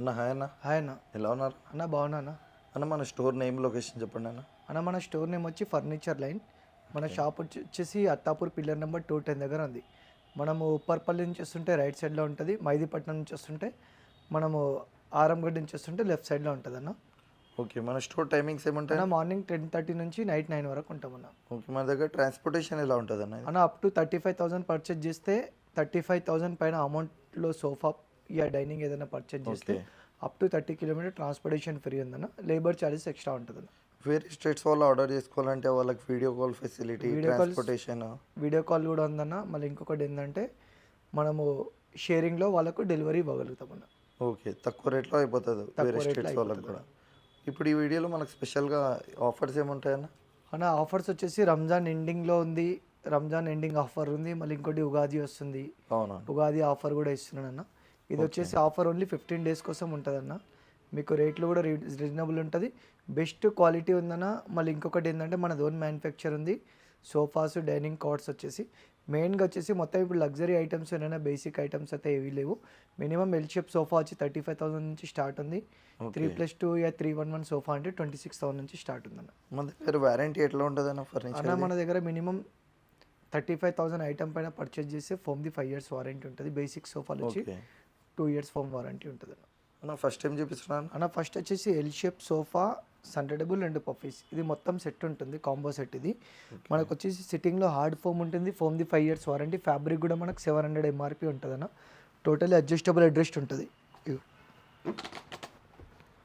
అన్న హాయ్ అన్న. హాయ్ అన్న. ఎలా ఉన్నారు? అన్న బాగున్నా అన్న. అన్న మన స్టోర్ నేమ్ లొకేషన్ చెప్పండి అన్న. అన్న మన స్టోర్ నేమ్ వచ్చి ఫర్నిచర్ లైన్. మన షాప్ వచ్చి- వచ్చేసి Attapur pillar number two ten దగ్గర ఉంది. మనము ఉప్పర్పల్లి నుంచి వస్తుంటే రైట్ సైడ్లో ఉంటుంది మైదీపట్నం నుంచి వస్తుంటే మనము ఆరంగడ్ నుంచి వస్తుంటే లెఫ్ట్ సైడ్లో ఉంటుంది అన్న. ఓకే మన స్టోర్ టైమింగ్స్ ఏముంటాయి? అన్న మార్నింగ్ టెన్ థర్టీ నుంచి నైట్ నైన్ వరకు ఉంటాం అన్న. ఓకే మన దగ్గర ట్రాన్స్పోర్టేషన్ ఎలా ఉంటుంది అన్న అన్న up to thirty five thousand purchase చేస్తే థర్టీ ఫైవ్ థౌసండ్ పైన అమౌంట్లో సోఫా యా డైనింగ్ ఏదైనా పర్చేజ్ చేస్తే. Up to thirty kilometre transportation free ఉందన్న. లేబర్ ఛార్జెస్ ఎక్స్ట్రా ఉంటుంది వేరే స్టేట్స్ వాళ్ళు ఆర్డర్ చేసుకోవాలంటే వాళ్ళకి video call facility transportation video call కూడా ఉందన్న. మళ్ళీ ఇంకొకటి ఏంటంటే మనము షేరింగ్లో వాళ్ళకు డెలివరీ ఇవ్వగలుగుతాం అన్న ఓకే తక్కువ రేట్లో అయిపోతుంది. వేరే స్టేట్స్ వాళ్ళకి కూడా. ఇప్పుడు ఈ వీడియోలో మనకు స్పెషల్గా ఆఫర్స్ ఏముంటాయన్న? అన్న ఆఫర్స్ వచ్చేసి రంజాన్ ఎండింగ్లో ఉంది. రంజాన్ ఎండింగ్ ఆఫర్ ఉంది. మళ్ళీ ఇంకోటి ఉగాది వస్తుంది. అవునా? ఉగాది ఆఫర్ కూడా ఇస్తున్నాను అన్న ఇది వచ్చేసి ఆఫర్ ఓన్లీ ఫిఫ్టీన్ డేస్ కోసం ఉంటుందన్న. మీకు రేట్లు కూడా రీజనబుల్ ఉంటుంది. బెస్ట్ క్వాలిటీ ఉందన్న మళ్ళీ ఇంకొకటి ఏంటంటే మనది ఓన్ మ్యానుఫ్యాక్చర్ ఉంది. సోఫాస్ డైనింగ్ కార్డ్స్ వచ్చేసి. మెయిన్గా వచ్చేసి మొత్తం ఇప్పుడు లగ్జరీ ఐటమ్స్ ఏమైనా బేసిక్ ఐటమ్స్ అయితే ఏవీ లేవు. మినిమం ఎల్ షేప్ సోఫా వచ్చి థర్టీ ఫైవ్ థౌసండ్ నుంచి స్టార్ట్ ఉంది. త్రీ ప్లస్ టూ యా త్రీ వన్ వన్ సోఫా అంటే ట్వంటీ సిక్స్ థౌసండ్ నుంచి స్టార్ట్ ఉందన్న. మన దగ్గర వారంటీ ఎట్లా ఉంటుంది అన్న ఫర్నిచర్ అన్న మన దగ్గర minimum thirty five thousand item పైన పర్చేజ్ చేస్తే ఫోమ్ది ఫైవ్ ఇయర్స్ వారంటీ ఉంటుంది. బేసిక్ సోఫాలు వచ్చి. టూ ఇయర్స్ ఫోమ్ వారంటీ ఉంటుంది అన్న ఫస్ట్ టైం చూపిస్తున్నాను అన్న ఫస్ట్ వచ్చేసి L shape sofa centre table and puffies ఇది మొత్తం సెట్ ఉంటుంది కాంబో సెట్ ఇది. మనకు వచ్చేసి సిట్టింగ్లో హార్డ్ ఫోమ్ ఉంటుంది ఫోమ్ది ఫైవ్ ఇయర్స్ వారంటీ ఫ్యాబ్రిక్ కూడా మనకు సెవెన్ హండ్రెడ్ ఎంఆర్పి ఉంటుంది అన్న టోటల్ అడ్జస్టబుల్ అడ్రస్ట్ ఉంటుంది.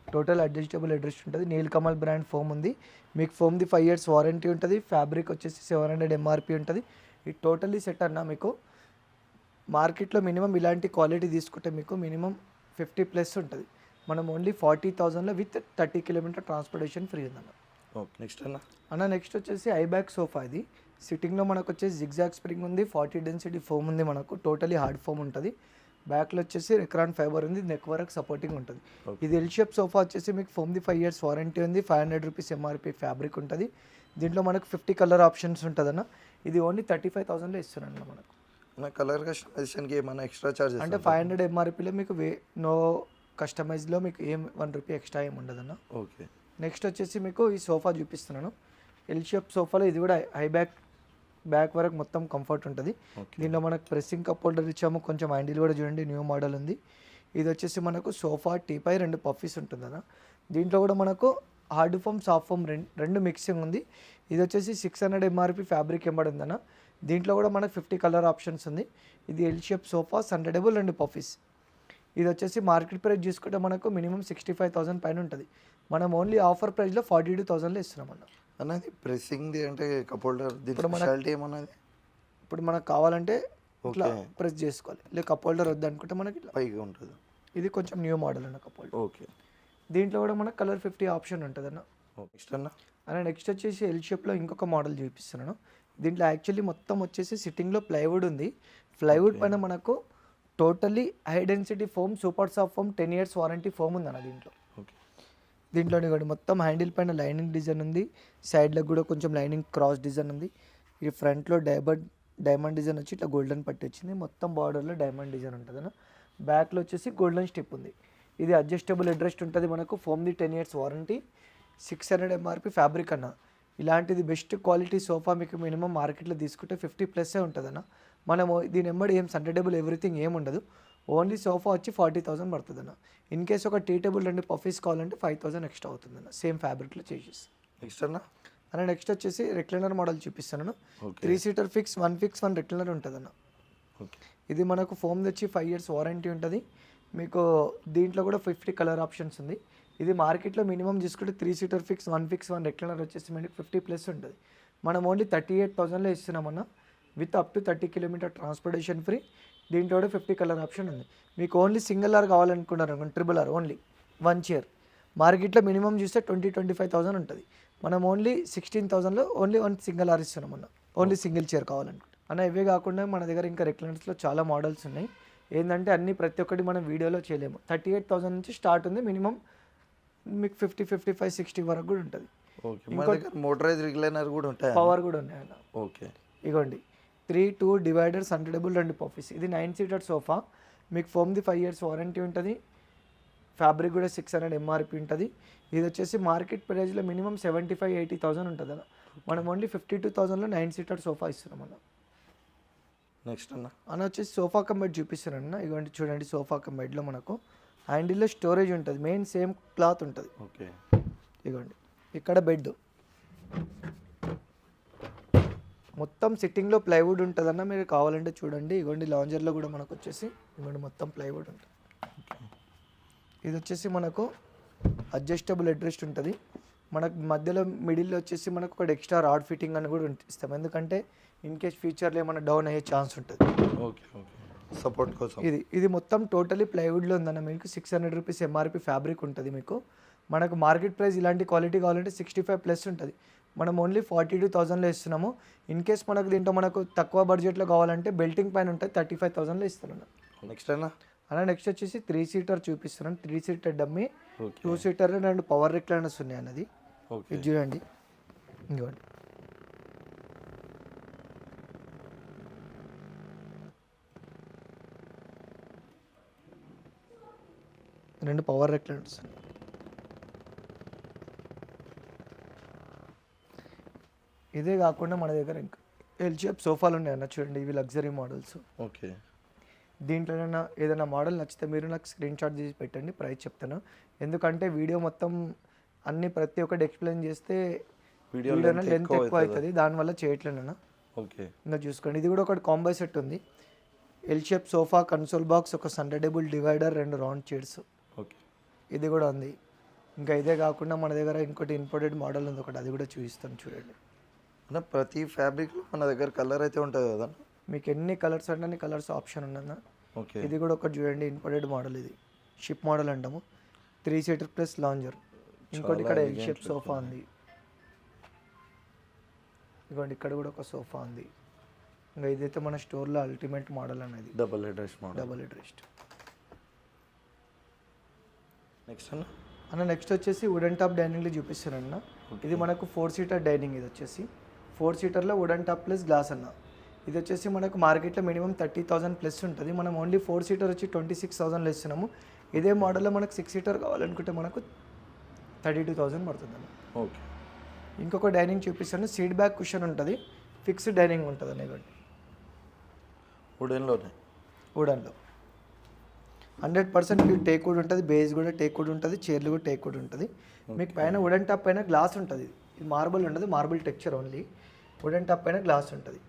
టోటల్ అడ్జస్టబుల్ అడ్రస్ట్ ఉంటుంది. నీల్ కమల్ బ్రాండ్ ఫోమ్ ఉంది. మీకు ఫోమ్ది ఫైవ్ ఇయర్స్ వారంటీ ఉంటుంది. ఫ్యాబ్రిక్ వచ్చేసి సెవెన్ హండ్రెడ్ ఎంఆర్పి ఉంటుంది. ఈ టోటల్లీ సెట్ అన్న మీకు మార్కెట్లో మినిమం ఇలాంటి క్వాలిటీ తీసుకుంటే మీకు మినిమం ఫిఫ్టీ ప్లస్ ఉంటుంది. మనం ఓన్లీ ఫార్టీ థౌజండ్లో with thirty kilometre transportation free ఉందన్న. ఓకే నెక్స్ట్ అన్న? అన్న నెక్స్ట్ వచ్చేసి ఐబ్యాక్ సోఫా ఇది. సిట్టింగ్లో మనకు వచ్చేసి జిగ్జాగ్ స్ప్రింగ్ ఉంది ఫార్టీ డెన్సిటీ ఫోమ్ ఉంది మనకు టోటలీ హార్డ్ ఫోమ్ ఉంటుంది. బ్యాక్లో వచ్చేసి రెక్రాన్ ఫైబర్ ఉంది నెక్ వరకు సపోర్టింగ్ ఉంటుంది. ఇది ఎల్ షేప్ సోఫా వచ్చేసి మీకు ఫోమ్ది ఫైవ్ ఇయర్స్ వారంటీ ఉంది five hundred rupees MRP fabric ఉంటుంది. దీంట్లో మనకు ఫిఫ్టీ కలర్ ఆప్షన్స్ ఉంటుందన్న. ఇది ఓన్లీ థర్టీ ఫైవ్ థౌసండ్లో ఇస్తున్నాను మనకు. నా కలర్ కస్టమైజేషన్కి ఏమైనా ఎక్స్ట్రా చార్జెస్ అంటే ఫైవ్ హండ్రెడ్ ఎంఆర్పీలో మీకు వే నో కస్టమైజ్లో మీకు ఏం వన్ రూపీ ఎక్స్ట్రా ఏమి ఉండదన్న. ఓకే. నెక్స్ట్ వచ్చేసి మీకు ఈ సోఫా చూపిస్తున్నాను. ఎల్ షేప్ సోఫాలో ఇది కూడా హై బ్యాక్ బ్యాక్ వరకు మొత్తం కంఫర్ట్ ఉంటుంది. దీనిలో మనకు ప్రెస్సింగ్ కప్ హోల్డర్ ఇచ్చాము. కొంచెం హ్యాండిల్ కూడా చూడండి న్యూ మోడల్ ఉంది. ఇది వచ్చేసి మనకు సోఫా టీపై రెండు పఫీస్ ఉంటుంది అన్న దీంట్లో కూడా మనకు హార్డ్ ఫోమ్ సాఫ్ట్ ఫోమ్ రెండు రెండు మిక్సింగ్ ఉంది. ఇది వచ్చేసి సిక్స్ హండ్రెడ్ ఎంఆర్పి ఫ్యాబ్రిక్ ఎంబడి ఉందన్న. దీంట్లో కూడా మనకు ఫిఫ్టీ కలర్ ఆప్షన్స్ ఉంది. ఇది L shape sofa centre table and puffies ఇది వచ్చేసి మార్కెట్ ప్రైస్ చూసుకుంటే మనకు మినిమం సిక్స్టీ ఫైవ్ థౌసండ్ పైన ఉంటుంది. మనం ఓన్లీ ఆఫర్ ప్రైస్లో ఫార్టీ టూ థౌసండ్లో ఇస్తున్నాం అన్న అన్నది ప్రెస్సింగ్ది అంటే కప్ హోల్డర్ దీని ఇప్పుడు మన- స్పెషాలిటీ ఏమన్నది? ఇప్పుడు మనకు కావాలంటే ఇట్లా. ప్రెస్ చేసుకోవాలి. లేక కప్ హోల్డర్ వద్దనుకుంటే మనకి ఇట్లా. పైగా ఉంటుంది. ఇది కొంచెం న్యూ మోడల్ అన్న కప్ హోల్డర్ ఓకే. దీంట్లో కూడా మనకు కలర్ ఫిఫ్టీ ఆప్షన్ ఉంటుంది అన్న నెక్స్ట్ అన్న. అన్న నెక్స్ట్ వచ్చేసి ఎల్ షేప్లో ఇంకొక మోడల్ చూపిస్తున్నాను. దీంట్లో యాక్చువల్లీ మొత్తం వచ్చేసి సిట్టింగ్లో ప్లైవుడ్ ఉంది. ప్లైవుడ్ పైన మనకు totally high density foam super soft foam ten years warranty foam ఉంది అన్న దీంట్లో. ఓకే. దీంట్లో కూడా మొత్తం హ్యాండిల్ పైన లైనింగ్ డిజైన్ ఉంది. సైడ్లకు కూడా కొంచెం లైనింగ్ క్రాస్ డిజైన్ ఉంది. ఈ ఫ్రంట్లో డైమండ్ డైమండ్ డిజైన్ వచ్చి ఇట్లా గోల్డెన్ పట్టి వచ్చింది. మొత్తం బార్డర్లో డైమండ్ డిజైన్ ఉంటుంది అన్న. బ్యాక్లో వచ్చేసి గోల్డెన్ స్టెప్ ఉంది. ఇది అడ్జస్టబుల్ అడ్రస్ట్ ఉంటుంది మనకు. ఫోమ్ది ten years warranty. Six hundred MRP fabric అన్న. ఇలాంటిది బెస్ట్ క్వాలిటీ సోఫా మీకు మినిమం మార్కెట్లో తీసుకుంటే ఫిఫ్టీ ప్లస్సే ఉంటుంది అన్న మనము దీని ఎంబడి ఏం సండేటబుల్ ఎవ్రీథింగ్ ఏం ఉండదు. ఓన్లీ సోఫా వచ్చి ఫార్టీ థౌసండ్ పడుతుంది అన్న ఇన్ కేస్ ఒక టీ టేబుల్ రెండు పఫీస్ కావాలంటే ఫైవ్ థౌసండ్ ఎక్స్ట్రా అవుతుంది అన్న సేమ్ ఫ్యాబ్రిక్లో చేసేసి నెక్స్ట్ అన్న? అన్న నెక్స్ట్ వచ్చేసి రెక్లైనర్ మోడల్ చూపిస్తాను three seater fix one fix one recliner ఉంటుంది అన్న ఓకే. ఇది మనకు ఫోమ్ తెచ్చి ఫైవ్ ఇయర్స్ వారంటీ ఉంటుంది. మీకు దీంట్లో కూడా ఫిఫ్టీ కలర్ ఆప్షన్స్ ఉంది. ఇది మార్కెట్లో మినిమం చూసుకుంటే three seater fix one fix one recliner వచ్చేసి మనకి ఫిఫ్టీ ప్లస్ ఉంటుంది. మనం ఓన్లీ థర్టీ ఎయిట్ థౌసండ్లో ఇస్తున్నామన్న with up to thirty kilometre transportation free దీంట్లో ఫిఫ్టీ కలర్ ఆప్షన్ ఉంది. మీకు ఓన్లీ సింగిల్ ఆర్ కావాలనుకున్నారు అనుకోండి triple R only one chair మార్కెట్లో మినిమం చూస్తే ట్వంటీ ట్వంటీ ఫైవ్ థౌసండ్ ఉంటుంది. మనం ఓన్లీ సిక్స్టీన్ థౌసండ్లో ఓన్లీ వన్ సింగిల్ ఆర్ ఇస్తున్నాం అన్న. ఓన్లీ సింగిల్ చైర్ కావాలనుకుంటే. అన్న ఇవే కాకుండా మన దగ్గర ఇంకా రెక్లైనర్స్లో చాలా మోడల్స్ ఉన్నాయి. ఏంటంటే అన్ని ప్రతి ఒక్కటి మనం వీడియోలో చేయలేము. థర్టీ ఎయిట్ థౌసండ్ నుంచి స్టార్ట్ ఉంది. మినిమం మీకు ఫిఫ్టీ ఫిఫ్టీ ఫైవ్ సిక్స్టీ వరకు కూడా ఉంటుంది. ఓకే. మన దగ్గర మోటరైజ్ రిగ్లైనర్ కూడా ఉంటాయి? పవర్ కూడా ఉన్నాయి అన్న. ఓకే. ఇగోండి. త్రీ టూ డివైడర్స్ హండ్రెడబుల్ రెండు పఫీస్. ఇది నైన్ సీటర్ సోఫా. మీకు ఫోమ్ది ఫైవ్ ఇయర్స్ వారంటీ ఉంటుంది. ఫ్యాబ్రిక్ కూడా సిక్స్ హండ్రెడ్ ఎంఆర్పి ఉంటుంది. ఇది వచ్చేసి మార్కెట్ ప్రైస్లో minimum seventy five eighty thousand ఉంటుంది అన్న. మనం ఓన్లీ ఫిఫ్టీ టూ థౌసండ్లో నైన్ సీటర్ సోఫా ఇస్తున్నాం అన్న. నెక్స్ట్ అన్న. అన్న వచ్చేసి సోఫా కమ్ బెడ్ చూపిస్తానన్న ఇదిగోండి చూడండి సోఫా కమ్ బెడ్లో మనకు హ్యాండిల్లో స్టోరేజ్ ఉంటుంది. మెయిన్ సేమ్ క్లాత్ ఉంటుంది. ఓకే. ఇదిగోండి ఇక్కడ బెడ్. మొత్తం సిట్టింగ్లో ప్లైవుడ్ ఉంటుందన్న మీరు కావాలంటే చూడండి. ఇగోండి లాంజర్లో కూడా మనకు వచ్చేసి ఇగోండి మొత్తం ప్లైవుడ్ ఉంటుంది. ఇది వచ్చేసి మనకు అడ్జస్టబుల్ అడ్రెస్ట్ ఉంటుంది. మనకు మధ్యలో మిడిల్లో వచ్చేసి మనకు ఒక ఎక్స్ట్రా రాడ్ ఫిట్టింగ్ అని కూడా ఇస్తాం. ఎందుకంటే ఇన్ కేస్ ఫ్యూచర్లో ఏమైనా డౌన్ అయ్యే ఛాన్స్ ఉంటుంది. Okay okay. సపోర్ట్ కోసం. ఇది ఇది మొత్తం టోటలీ ప్లైవుడ్లో ఉందన్న మీకు six hundred rupees MRP fabric ఉంటుంది మీకు. మనకు మార్కెట్ ప్రైస్ ఇలాంటి క్వాలిటీ కావాలంటే సిక్స్టీ ఫైవ్ ప్లస్ ఉంటుంది. మనం ఓన్లీ ఫార్టీ టూ థౌసండ్లో ఇస్తున్నాము. ఇన్ కేస్ మనకు దీంట్లో మనకు తక్కువ బడ్జెట్లో కావాలంటే బెల్టింగ్ పైన ఉంటుంది థర్టీ ఫైవ్ థౌసండ్లో ఇస్తున్నాను. నెక్స్ట్ అన్న? అలా నెక్స్ట్ వచ్చేసి త్రీ సీటర్ చూపిస్తున్నాను. Three seater dummy two seater రెండు పవర్ రిక్లైనర్స్ ఉన్నాయి అన్నది ఇది చూడండి. ఇదిగోండి రెండు పవర్ రెక్లైనర్స్ ఇదే కాకుండా మన దగ్గర ఇంకా ఎల్ షేప్ సోఫాలు ఉన్నాయి అన్న చూడండి ఇవి లగ్జరీ మోడల్స్ ఓకే. దీంట్లోనైనా ఏదైనా మోడల్ నచ్చితే మీరు నాకు స్క్రీన్ షాట్ చేసి పెట్టండి ప్రైస్ చెప్తాను. ఎందుకంటే వీడియో మొత్తం అన్ని ప్రతి ఒక్కటి ఎక్స్ప్లెయిన్ చేస్తే వీడియో లెంత్ ఎక్కువ అవుతుంది. దానివల్ల చేయట్లేను ఓకే. ఇంకా చూసుకోండి. ఇది కూడా ఒకటి కాంబో సెట్ ఉంది. L shape sofa console box ఒక సండేబుల్ డివైడర్ రెండు రౌండ్ చైర్స్ ఇది కూడా ఉంది. ఇంకా ఇదే కాకుండా మన దగ్గర ఇంకోటి ఇంపోర్టెడ్ మోడల్ ఉంది ఒకటి అది కూడా చూపిస్తాను చూడండి. అన్న ప్రతి ఫ్యాబ్రిక్లో మన దగ్గర కలర్ అయితే ఉంటుంది కదా మీకు ఎన్ని కలర్స్ అంటే అన్ని కలర్స్ ఆప్షన్ ఉన్నదా ఓకే. ఇది కూడా ఒకటి చూడండి ఇంపోర్టెడ్ మోడల్ ఇది. షిప్ మోడల్ అంటాము. త్రీ సీటర్ ప్లస్ లాంజర్ ఇంకోటి ఇక్కడ ఎల్ షేప్ సోఫా ఉంది. ఇదిగోండి ఇక్కడ కూడా ఒక సోఫా ఉంది. ఇంకా ఇదైతే మన స్టోర్లో అల్టిమేట్ మోడల్ అనేది double headrest model double headrest next అన్న అన్న నెక్స్ట్ వచ్చేసి వుడెన్ టాప్ డైనింగ్లో చూపిస్తానన్న. ఇది మనకు ఫోర్ సీటర్ డైనింగ్ ఇది వచ్చేసి. ఫోర్ సీటర్లో వుడెన్ టాప్ ప్లస్ గ్లాస్ అన్న. ఇది వచ్చేసి మనకు మార్కెట్లో మినిమం థర్టీ థౌసండ్ ప్లస్ ఉంటుంది. మనం ఓన్లీ ఫోర్ సీటర్ వచ్చి ట్వంటీ సిక్స్ థౌసండ్లో ఇస్తున్నాము. ఇదే మోడల్లో మనకు సిక్స్ సీటర్ కావాలనుకుంటే మనకు థర్టీ టూ థౌసండ్ పడుతుంది అన్న. ఓకే ఇంకొక డైనింగ్ చూపిస్తాను. సీట్ బ్యాక్ కుషన్ ఉంటుంది. ఫిక్స్డ్ డైనింగ్ ఉంటుంది అన్న ఇవ్వండి వుడెన్లోనే వుడన్లో హండ్రెడ్ పర్సెంట్ మీకు టేక్ వుడ్ ఉంటుంది బేస్ కూడా టేక్ వుడ్ ఉంటుంది చైర్లు కూడా టేక్ వుడ్ ఉంటుంది. మీకు పైన వుడెన్ టాప్ పైన గ్లాస్ ఉంటుంది. ఇది మార్బుల్ ఉండదు marble texture only wooden top పైన గ్లాస్ ఉంటుంది.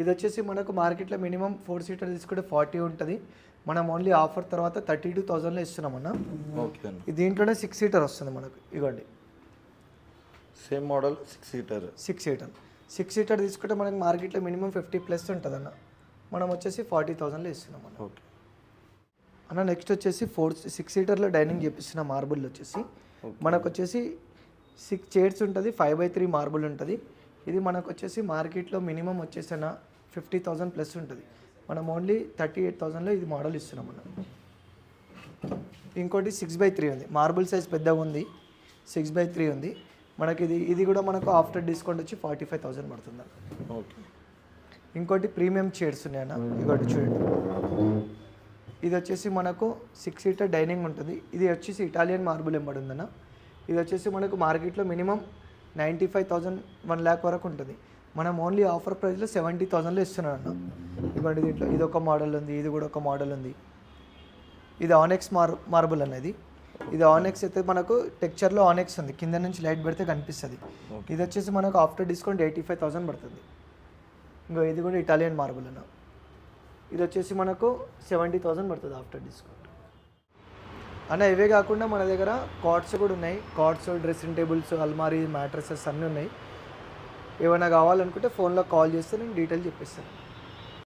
ఇది వచ్చేసి మనకు మార్కెట్లో మినిమం ఫోర్ సీటర్ తీసుకుంటే ఫార్టీ ఉంటుంది. మనం ఓన్లీ ఆఫర్ తర్వాత థర్టీ టూ థౌజండ్లో ఇస్తున్నామన్న ఓకే అన్న. ఇది దీంట్లోనే సిక్స్ సీటర్ వస్తుంది మనకు. ఇవ్వండి same model six seater six seater six seater తీసుకుంటే మనకి మార్కెట్లో మినిమం ఫిఫ్టీ ప్లస్ ఉంటుంది అన్న మనం వచ్చేసి ఫార్టీ థౌజండ్లో ఇస్తున్నాం అన్న. ఓకే. అన్న నెక్స్ట్ వచ్చేసి ఫోర్ సిక్స్ సీటర్లో డైనింగ్ చేపిస్తున్న మార్బుల్ వచ్చేసి. మనకు వచ్చేసి సిక్స్ చైర్స్ ఉంటుంది ఫైవ్ బై త్రీ మార్బుల్ ఉంటుంది. ఇది మనకు వచ్చేసి మార్కెట్లో మినిమం వచ్చేసి అన్న ఫిఫ్టీ థౌసండ్ ప్లస్ ఉంటుంది. మనం ఓన్లీ థర్టీ ఎయిట్ థౌసండ్లో ఇది మోడల్ ఇస్తున్నాం అన్న. ఇంకోటి సిక్స్ బై త్రీ ఉంది. మార్బుల్ సైజ్ పెద్దగా ఉంది. సిక్స్ బై త్రీ ఉంది. మనకి ఇది ఇది కూడా మనకు ఆఫ్టర్ డిస్కౌంట్ వచ్చి ఫార్టీ ఫైవ్ థౌసండ్ పడుతుంది ఓకే ఇంకోటి ప్రీమియం చైర్స్ ఉన్నాయన్న. ఇంకోటి చూడండి ఇది వచ్చేసి మనకు సిక్స్ సీటర్ డైనింగ్ ఉంటుంది. ఇది వచ్చేసి ఇటాలియన్ మార్బుల్ ఎంబడి ఉందన్న. ఇది వచ్చేసి మనకు మార్కెట్లో minimum ninety five thousand one lakh వరకు ఉంటుంది. మనం ఓన్లీ ఆఫర్ ప్రైస్లో సెవెంటీ థౌజండ్లో ఇస్తున్నాం అన్న ఇవ్వండి దీంట్లో. ఇది ఒక మోడల్ ఉంది ఇది కూడా ఒక మోడల్ ఉంది. ఇది ఆనెక్స్ మార్ మార్బుల్ అనేది ఇది. ఆనెక్స్ అయితే మనకు టెక్చర్లో ఆనెక్స్ ఉంది. కింద నుంచి లైట్ పెడితే కనిపిస్తుంది. ఇది వచ్చేసి మనకు after discount eighty five thousand పడుతుంది. ఇంకో ఇది కూడా ఇటాలియన్ మార్బుల్ అన్న. ఇది వచ్చేసి మనకు సెవెంటీ థౌజండ్ పడుతుంది ఆఫ్టర్ డిస్కౌంట్. అన్న ఇవే కాకుండా మన దగ్గర కార్డ్స్ కూడా ఉన్నాయి. కార్డ్స్ డ్రెస్సింగ్ టేబుల్స్ అల్మారీ మ్యాట్రసెస్ అన్నీ ఉన్నాయి. ఏమైనా కావాలనుకుంటే ఫోన్లో కాల్ చేస్తే నేను డీటెయిల్ చెప్పిస్తాను.